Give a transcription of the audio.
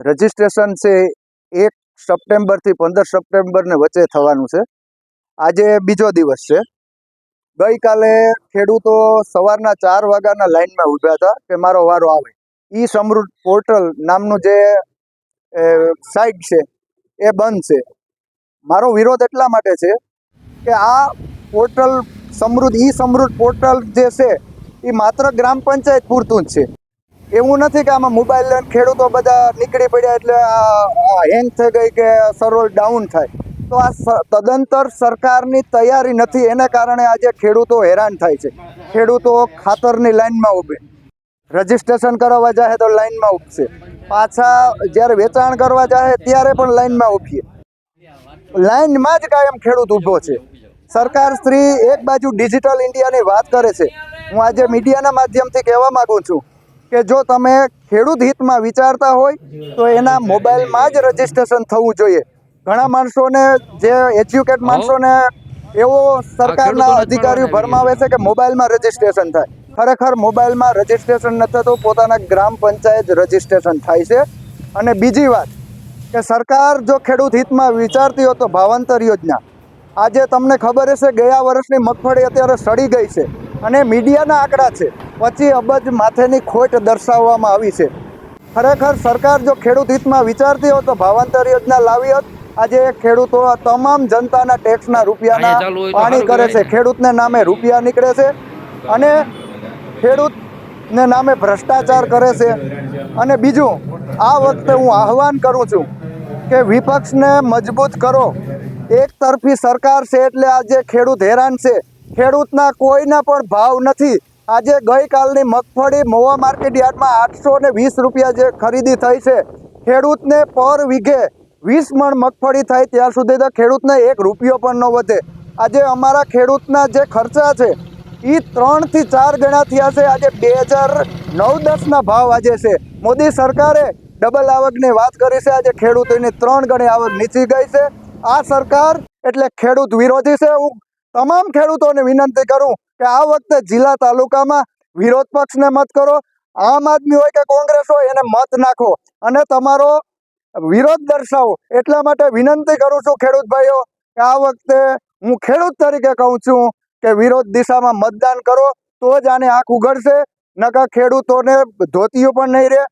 Registration છે એક સપ્ટેમ્બરથી પંદર સપ્ટેમ્બરને વચ્ચે થવાનું છે. આજે બીજો દિવસ છે. ગઈકાલે ખેડૂતો સવારના ચાર વાગ્યાના લાઇનમાં ઊભા હતા કે મારો વારો આવે. ઈ સમૃદ્ધ પોર્ટલ નામનું જે સાઇટ છે, એ બંધ છે. મારો વિરોધ એટલા માટે છે કે આ પોર્ટલ સમૃદ્ધ, ઈ સમૃદ્ધ પોર્ટલ જે છે એ માત્ર ગ્રામ પંચાયત પૂરતું જ છે. એવું નથી કે આમાં મોબાઈલ લઈને ખેડૂતો બધા નીકળી પડ્યા એટલે આ હેંગ થઈ ગઈ કે સરોલ ડાઉન થાય. તો આ તદંતર સરકારની તૈયારી નથી. એના કારણે આજે ખેડૂતો હેરાન થાય છે. ખેડૂતો ખાતરની લાઇનમાં ઊભે. રજીસ્ટ્રેશન કરાવવા જાય તો લાઇનમાં ઊભશે. પાછા જ્યારે વેચાણ કરવા જાય ત્યારે પણ લાઇનમાં ઊભીએ. લાઈનમાં જ કાયમ ખેડૂત ઊભો છે. સરકાર શ્રી એક બાજુ ડિજિટલ ઇન્ડિયાની વાત કરે છે. હું આજે મીડિયાના માધ્યમથી કહેવા માગું છું કે જો તમે ખેડૂત હિતમાં વિચારતા હોય તો એના મોબાઈલમાં જ રજીસ્ટ્રેશન થવું જોઈએ. ઘણા માણસોને જે એજ્યુકેટ માણસોને એવો સરકારના અધિકારીઓ ભરમાવે છે કે મોબાઈલમાં રજીસ્ટ્રેશન થાય. ખરેખર મોબાઈલમાં રજીસ્ટ્રેશન નથી થતું પોતાના ગ્રામ પંચાયત રજીસ્ટ્રેશન થાય છે. અને બીજી વાત કે સરકાર જો ખેડૂત હિતમાં વિચારતી હોય તો ભાવાંતર યોજના. આજે તમને ખબર હશે ગયા વર્ષની મગફળી અત્યારે સડી ગઈ છે અને મીડિયાના આંકડા છે. પચીસ અબજ માથેની ખોટ દર્શાવવામાં આવી છે. ખરેખર સરકાર જો ખેડૂત હિતમાં વિચારતી હોત તો ભાવાંતર યોજના લાવી હોત. આજે ખેડૂતો તમામ જનતાના ટેક્સના રૂપિયાના પાણી કરે છે. ખેડૂતને નામે રૂપિયા નીકળે છે અને ખેડૂતને નામે ભ્રષ્ટાચાર કરે છે. અને બીજું આ વખતે હું આહવાન કરું છું કે વિપક્ષને મજબૂત કરો. એક તરફી સરકાર છે એટલે આજે ખેડૂત હેરાન છે. ખેડૂતના કોઈના પણ ભાવ નથી. આજે ગઈકાલની મગફળી મોવા માર્કેટ યાર્ડમાં આઠસો ને વીસ રૂપિયા જે ખરીદી થઈ છે. ખેડૂતને પર વીઘે વીસ મણ મગફળી થાય ત્યાં સુધી તો ખેડૂતને એક રૂપિયો પણ ન વધે. આજે અમારા ખેડૂતના જે ખર્ચા છે એ ત્રણથી ચાર ગણા થયા છે. આજે બે હજાર નવ દસના ભાવ આજે છે. મોદી સરકારે ડબલ આવકની વાત કરી છે. આજે ખેડૂતોની ત્રણ ગણી આવક નીચી ગઈ છે. આ સરકાર એટલે ખેડૂત વિરોધી છે. હું તમામ ખેડૂતોને વિનંતી કરું કે આ વખતે જિલ્લા તાલુકામાં વિરોધ પક્ષને મત કરો, આમ આદમી હોય કે કોંગ્રેસ હોય એને મત નાખો અને તમારો વિરોધ દર્શાવો એટલા માટે વિનંતી કરું છું ખેડૂત ભાઈઓ કે આ વખતે હું ખેડૂત તરીકે કહું છું કે વિરોધ દિશામાં મતદાન કરો, તો જ આને આંખ ઉઘડશે નકા ખેડૂતોને ધોતિયું પણ નહીં રહે.